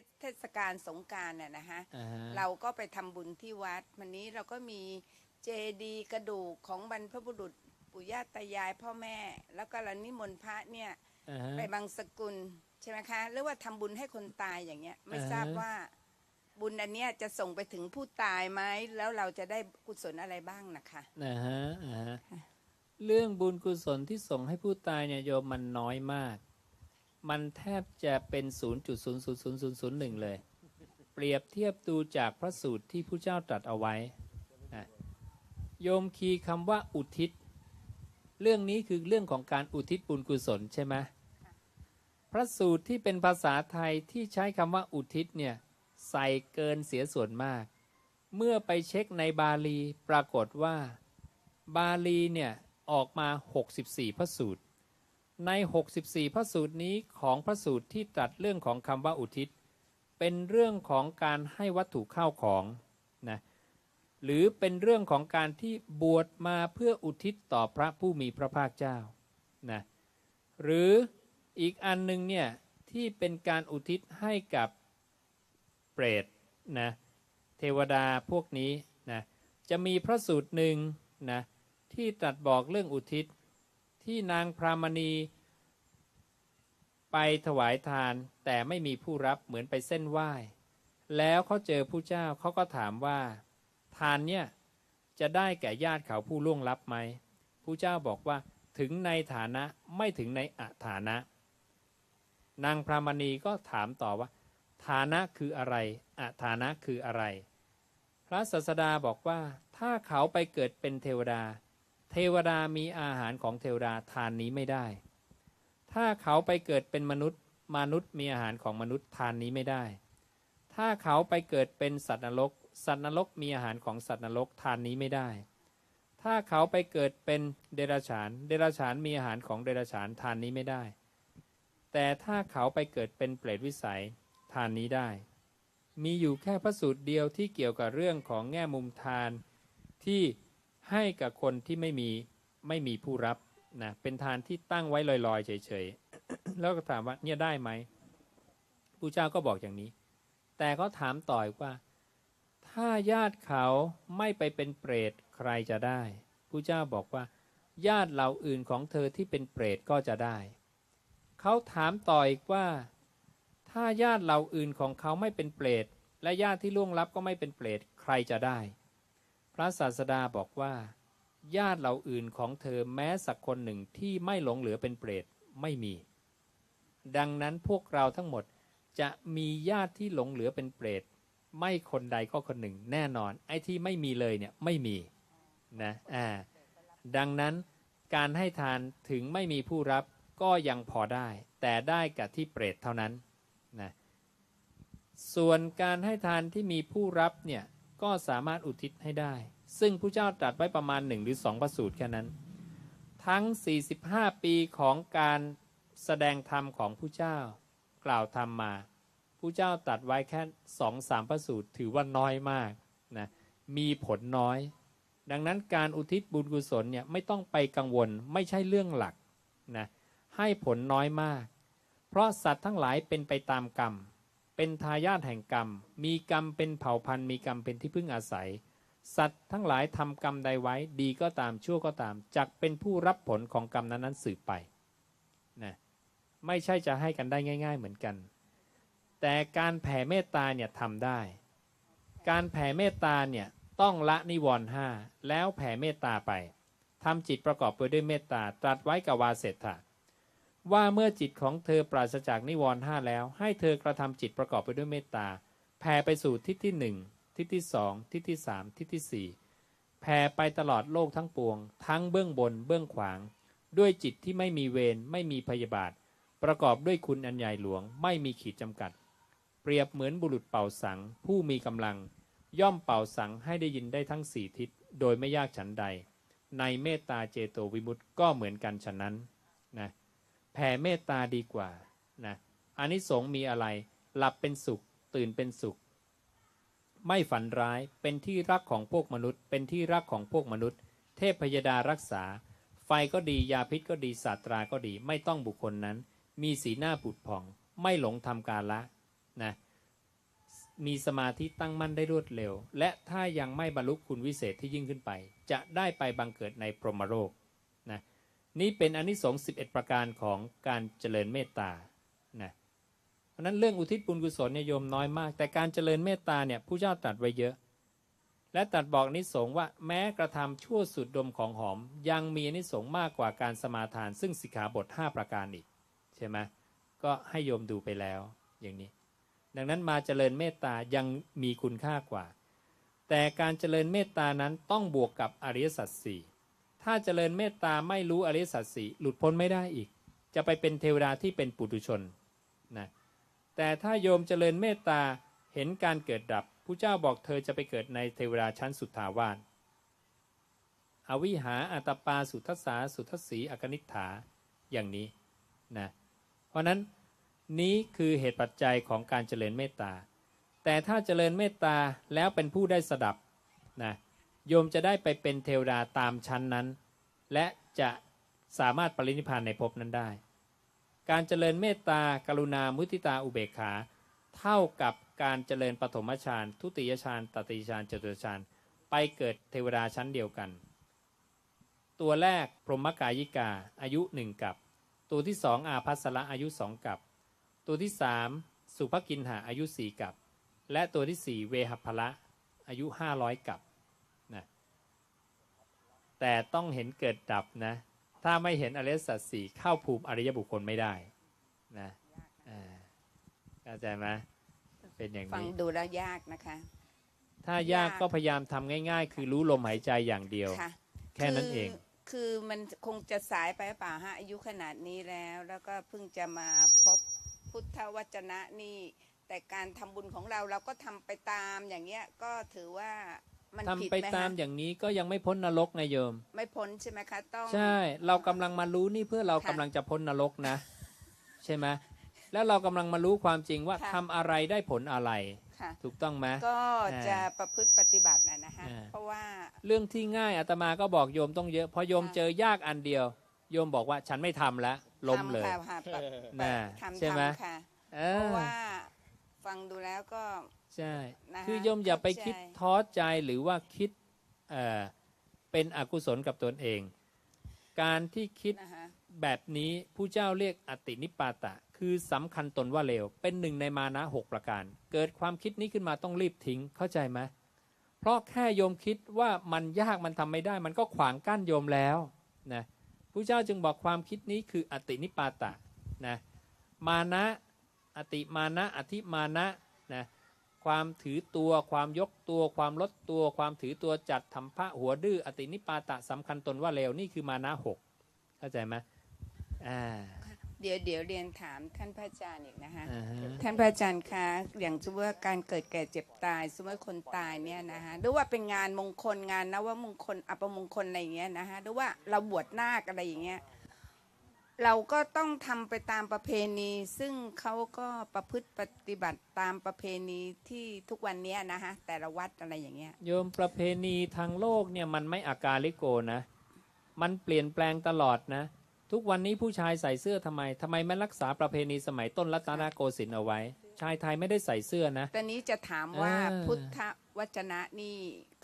ศเทศกาลสงกรารน่ะนะฮะอ่าฮะ เราก็ไปทำบุญที่วัด วันนี้เราก็มีเจดีย์กระดูกของบรรพบุรุษปู่ย่าตายายพ่อแม่ แล้วก็เรานิมนต์พระเนี่ย อ่าฮะ ไปบางสกุลใช่ไหมคะหรือว่าทำบุญให้คนตายอย่างเงี้ย ไม่อ่าฮะ ทราบว่า บุญอันเนี้ยจะส่งไปถึงผู้ตายไหมแล้วเราจะได้กุศลอะไรบ้างนะคะนะฮะอ่าฮะ เรื่องบุญกุศลที่ส่งให้ผู้ตายเนี่ยโยมมันน้อยมาก มันแทบจะเป็น 0.00001 เลย เปรียบเทียบดูจากพระสูตรที่ผู้เจ้าตรัสเอาไว้นะโยมคีคำว่าอุทิศ เรื่องนี้คือเรื่องของการอุทิศบุญกุศลใช่ไหมพระสูตรที่เป็นภาษาไทยที่ใช้คำว่าอุทิศเนี่ยใส่เกินเสียส่วนมาก เมื่อไปเช็คในบาลีปรากฏว่า บาลีเนี่ยออกมา 64 พระสูตร ใน 64 พระสูตรนี้ของพระสูตรที่ตรัสเรื่องของคำว่าอุทิศ เป็นเรื่องของการให้วัตถุข้าวของนะหรือเป็นเรื่องของการที่บวชมาเพื่ออุทิศต่อพระผู้มีพระภาคเจ้านะหรืออีกอันหนึ่งเนี่ยที่เป็นการอุทิศให้กับเปรตนะเทวดาพวกนี้นะจะมีพระสูตรหนึ่งนะที่ตรัสบอกเรื่องอุทิศ ที่นางพรามณีไปถวายทานแต่ไม่มีผู้รับเหมือนไปเส้นไหว้ แล้วเขาเจอผู้เจ้าเขาก็ถามว่า ทานเนี่ยจะได้แก่ญาติเขาผู้ล่วงลับไหมผู้เจ้าบอกว่าถึงในฐานะไม่ถึงในอัฐานะ นางพรามณีก็ถามต่อว่า ฐานะคืออะไรอัฐานะคืออะไร พระศาสดาบอกว่าถ้าเขาไปเกิดเป็นเทวดา เทวดามีอาหารของเทวดาทานนี้ไม่ได้ ถ้าเขาไปเกิดเป็นมนุษย์ มนุษย์มีอาหารของมนุษย์ทานนี้ไม่ได้ ถ้าเขาไปเกิดเป็นสัตว์นรก สัตว์นรกมีอาหารของสัตว์นรกทานนี้ไม่ได้ ถ้าเขาไปเกิดเป็นเดรัจฉาน เดรัจฉานมีอาหารของเดรัจฉานทานนี้ไม่ได้ แต่ถ้าเขาไปเกิดเป็นเปรตวิสัยทานนี้ได้ มีอยู่แค่พระสูตรเดียวที่เกี่ยวกับเรื่องของแง่มุมทานที่ ให้กับคนที่ไม่มีไม่มีผู้รับนะเป็นทานที่ตั้งไว้ลอยๆ เฉยๆ แล้วก็ถามว่าเนี่ยได้ไหมผู้เจ้าก็บอกอย่างนี้ แต่เขาถามต่ออีกว่า ถ้าญาติเขาไม่ไปเป็นเปรตใครจะได้ผู้เจ้าบอกว่า ญาติเหล่าอื่นของเธอที่เป็นเปรตก็จะได้เขาถามต่ออีกว่า ถ้าญาติเหล่าอื่นของเขาไม่เป็นเปรตและญาติที่ล่วงลับก็ไม่เป็นเปรตใครจะได้ พระศาสดาบอกว่า ญาติเหล่าอื่นของเธอแม้สักคนหนึ่งที่ไม่หลงเหลือเป็นเปรตไม่มี ดังนั้นพวกเราทั้งหมดจะมีญาติที่หลงเหลือเป็นเปรตไม่คนใดก็คนหนึ่งแน่นอน ไอ้ที่ไม่มีเลยเนี่ยไม่มีนะอ่าดังนั้นการให้ทานถึงไม่มีผู้รับก็ยังพอได้ แต่ได้กับที่เปรตเท่านั้นนะส่วนการให้ทานที่มีผู้รับเนี่ย ก็สามารถอุทิศให้ได้ ซึ่งผู้เจ้าตรัสไว้ประมาณหนึ่งหรือสองประสูตรแค่นั้น ทั้ง 45 ปีของการแสดงธรรมของผู้เจ้ากล่าวธรรมมาผู้เจ้าตรัสไว้แค่สองสามประสูตรถือว่าน้อยมากนะมีผลน้อย ดังนั้นการอุทิศบุญกุศลเนี่ยไม่ต้องไปกังวลไม่ใช่เรื่องหลักนะให้ผลน้อยมาก เพราะสัตว์ทั้งหลายเป็นไปตามกรรม เป็นทายาทแห่งกรรม มีกรรมเป็นเผ่าพันธุ์ มีกรรมเป็นที่พึ่งอาศัย สัตว์ทั้งหลายทำกรรมใดไว้ดีก็ตามชั่วก็ตามจักเป็นผู้รับผลของกรรมนั้นๆสืบไปนะไม่ใช่จะให้กันได้ง่าย ๆ เหมือนกัน แต่การแผ่เมตตาเนี่ยทำได้ การแผ่เมตตาเนี่ยต้องละนิวรณ์ห้าแล้วแผ่เมตตาไปทำจิตประกอบไปด้วยเมตตาตรัสไว้กับวาเสถะ ว่าเมื่อจิตของเธอปราศจากนิวรณ์ห้าแล้ว ให้เธอกระทำจิตประกอบไปด้วยเมตตาแผ่ไปสู่ทิศที่หนึ่งทิศที่สองทิศที่สามทิศที่สี่แผ่ไปตลอดโลกทั้งปวง ทั้งเบื้องบนเบื้องขวาง ด้วยจิตที่ไม่มีเวรไม่มีพยาบาท ประกอบด้วยคุณอันใหญ่หลวง ไม่มีขีดจำกัด เปรียบเหมือนบุรุษเป่าสัง ผู้มีกำลัง ย่อมเป่าสังให้ได้ยินได้ทั้งสี่ทิศ โดยไม่ยากฉันใด ในเมตตาเจโตวิมุตติก็เหมือนกันฉะนั้นนะ แผ่เมตตาดีกว่านะอานิสงส์มีอะไร หลับเป็นสุข ตื่นเป็นสุข ไม่ฝันร้ายเป็นที่รักของพวกมนุษย์ เป็นที่รักของพวกมนุษย์ เทพพยดารักษา ไฟก็ดียาพิษก็ดีศาสตราก็ดี ไม่ต้องบุคคลนั้น มีสีหน้าผุดผ่อง ไม่หลงทำกาละนะมีสมาธิตั้งมั่นได้รวดเร็ว และถ้ายังไม่บรรลุคุณวิเศษที่ยิ่งขึ้นไป จะได้ไปบังเกิดในพรหมโลก นี่เป็นอนนิสงส์11 ประการของการเจริญเมตตานะเพราะนั้นเรื่องอุทิศบุญกุศลเนี่ยโยมน้อยมาก แต่การเจริญเมตตาเนี่ยผู้เจ้าตรัสไว้เยอะ และตรัสบอกอนิสงส์ว่าแม้กระทำชั่วสุดดมของหอม ยังมีอนิสงส์มากกว่าการสมาทาน ซึ่งสิกขาบท 5 ประการอีกใช่ไหมก็ให้โยมดูไปแล้วอย่างนี้ ดังนั้นมาเจริญเมตตายังมีคุณค่ากว่า แต่การเจริญเมตตานั้นต้องบวกกับอริยสัจสี่ ถ้าเจริญเมตตาไม่รู้อริสัจสี่หลุดพ้นไม่ได้อีก จะไปเป็นเทวดาที่เป็นปุถุชนนะแต่ถ้าโยมเจริญเมตตาเห็นการเกิดดับผู้เจ้าบอกเธอจะไปเกิดในเทวดาชั้นสุทธาวาสอวิหาอัตปาสุทัสสาสุทัสสีอกนิฐาอย่างนี้นะเพราะนั้นนี้คือเหตุปัจจัยของการเจริญเมตตา แต่ถ้าเจริญเมตตาแล้วเป็นผู้ได้สดับนะ โยมจะได้ไปเป็นเทวดาตามชั้นนั้น และจะสามารถปรินิพานในภพนั้นได้ การเจริญเมตตากรุณามุทิตาอุเบกขา เท่ากับการเจริญปฐมฌานทุติยฌานตติยฌานจตุฌานไปเกิดเทวดาชั้นเดียวกัน ตัวแรกพรหมกายิกาอายุหนึ่งกับ ตัวที่สองอาภัสระอายุสองกับ ตัวที่สามสุภกินหาอายุสี่กับ และตัวที่สี่เวหัพละอายุห้าร้อยกับ แต่ต้องเห็นเกิดดับนะ ถ้าไม่เห็นอริยสัจสี่เข้าภูมิอริยบุคคลไม่ได้นะอ่าเข้าใจไหมเป็นอย่างฟังนี้ดูแล้วยากนะคะ ถ้ายากยากก็พยายามทำง่าย ๆ คือรู้ลมหายใจอย่างเดียวค่ะแค่นั้นเองคือคือมันคงจะสายไปหรือเปล่าฮะอายุขนาดนี้แล้ว แล้วก็เพิ่งจะมาพบพุทธวจนะนี่ แต่การทำบุญของเราเราก็ทำไปตามอย่างเงี้ยก็ถือว่า มันผิดทำไปไหมตามฮะอย่างนี้ก็ยังไม่พ้นนรกไงโยม ไม่พ้นใช่ไหมคะต้อง ใช่ เรากำลังมารู้นี่เพื่อเราค่ะกำลังจะพ้นนรกนะ ใช่ไหมแล้วเรากำลังมารู้ความจริงว่าค่ะ ทำอะไรได้ผลอะไร ค่ะ ถูกต้องไหม ก็อ่าจะประพฤติปฏิบัตินะนะฮะ อ่า เพราะว่า เรื่องที่ง่ายอาตมาก็บอกโยมต้องเยอะพอโยมค่ะ เจอยากอันเดียว โยมบอกว่าฉันไม่ทำแล้วล้มเลยทำค่ะค่ะปะปะน่ะทำใช่ไหม ทำค่ะ เอเพอราะว่าฟังดูแล้วก็ ใช่นะคะคือโยมอย่าไปเข้าใจคิดท้อใจหรือว่าคิดเอ่อเป็นอกุศลกับตนเอง การที่คิดนะคะแบบนี้ผู้เจ้าเรียกอตินิปาตะ คือสำคัญตนว่าเลวเป็นหนึ่งในมานะหกประการ เกิดความคิดนี้ขึ้นมาต้องรีบทิ้งเข้าใจไหมเพราะแค่โยมคิดว่ามันยากมันทำไม่ได้ มันก็ขวางกั้นโยมแล้วนะผู้เจ้าจึงบอกความคิดนี้คืออตินิปาตะนะมานะอติมานะอธิมานะนะ ความถือตัว ความยกตัว ความลดตัว ความถือตัวจัดทำพระหัวดื้ออตินิปาตะสำคัญตนว่าเลวนี่คือมานะหกเข้าใจไหมอ่าเดี๋ยวเดี๋ยวเรียนถามท่านพระอาจารย์อีกนะคะอ่าฮะท่านพระอาจารย์คะอย่างสมมติว่าการเกิดแก่เจ็บตายสมมติว่าคนตายเนี่ยนะคะหรือว่าเป็นงานมงคลงานนวมงคลอัปมงคลอะไรอย่างเงี้ยนะคะหรือว่าเราบวชนาคอะไรอย่างเงี้ย เราก็ต้องทำไปตามประเพณี ซึ่งเขาก็ประพฤติปฏิบัติตามประเพณีที่ทุกวันเนี้ยนะคะแต่ละวัดอะไรอย่างเงี้ยโยมประเพณีทางโลกเนี่ยมันไม่อากาลิโกนะ มันเปลี่ยนแปลงตลอดนะ ทุกวันนี้ผู้ชายใส่เสื้อทำไมทำไมไม่รักษาประเพณีสมัยต้นรัตนโกสินทร์เอาไว้ ชายไทยไม่ได้ใส่เสื้อนะตอนนี้จะถามว่าเออ พุทธวจนะนี่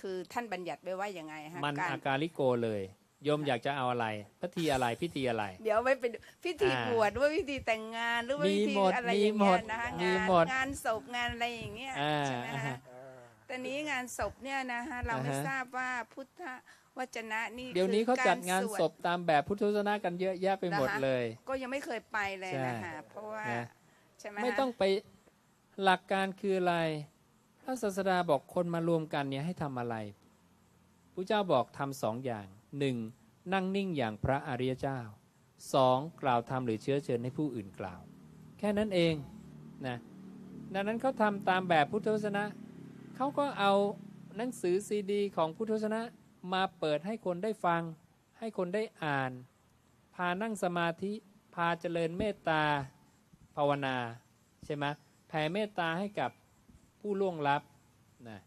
คือท่านบัญญัติไว้ว่ายังไงฮะมันการอากาลิโกเลย โยมอยากจะเอาอะไรพิธีอะไรพิธีอะไร เดี๋ยวไม่เป็นพิธีอ่าบวชหรือว่าพิธีแต่งงานหรือว่ามีพิธีหมดอะไรมีอย่างหมเงี้ยดนะคะมีงานหมดงานศพงานอะไรอย่างเงี้ยอ่าใช่ไหมอ่าฮะแต่นี้งานศพเนี่ยนะคะเราไม่อ่าฮะทราบว่าพุทธวจนะนี่เดี๋ยวนี้เขาคือจัดงานกรศพตามแบบพุทธศาสนากันเยอะแยะไปหมดนะคะเลย ก็ยังไม่เคยไปเลยใช่นะคะเพราะว่านะใช่ไหมไม่ฮะต้องไปหลักการคืออะไรพระศาสดาบอกคนมารวมกันเนี่ยให้ทำอะไรพระเจ้าบอกทำสองอย่าง หนึ่งนั่งนิ่งอย่างพระอริยเจ้าสองกล่าวธรรมหรือเชื้อเชิญให้ผู้อื่นกล่าว แค่นั้นเองนะดังนั้นเขาทำตามแบบพุทธศาสนาเขาก็เอาหนังสือซีดี ของพุทธศาสนามาเปิดให้คนได้ฟัง ให้คนได้อ่าน พานั่งสมาธิ พาเจริญเมตตาภาวนาใช่ไหมแผ่เมตตาให้กับผู้ล่วงลับนะ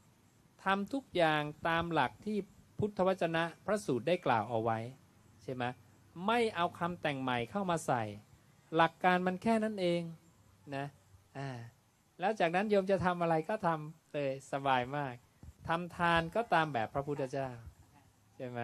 ทำทุกอย่างตามหลักที่ พุทธวจนะพระสูตรได้กล่าวเอาไว้ใช่ไหมไม่เอาคำแต่งใหม่เข้ามาใส่ หลักการมันแค่นั้นเองนะอ่าแล้วจากนั้นโยมจะทำอะไรก็ทำเลยสบายมากทำทานก็ตามแบบพระพุทธเจ้าใช่ไหม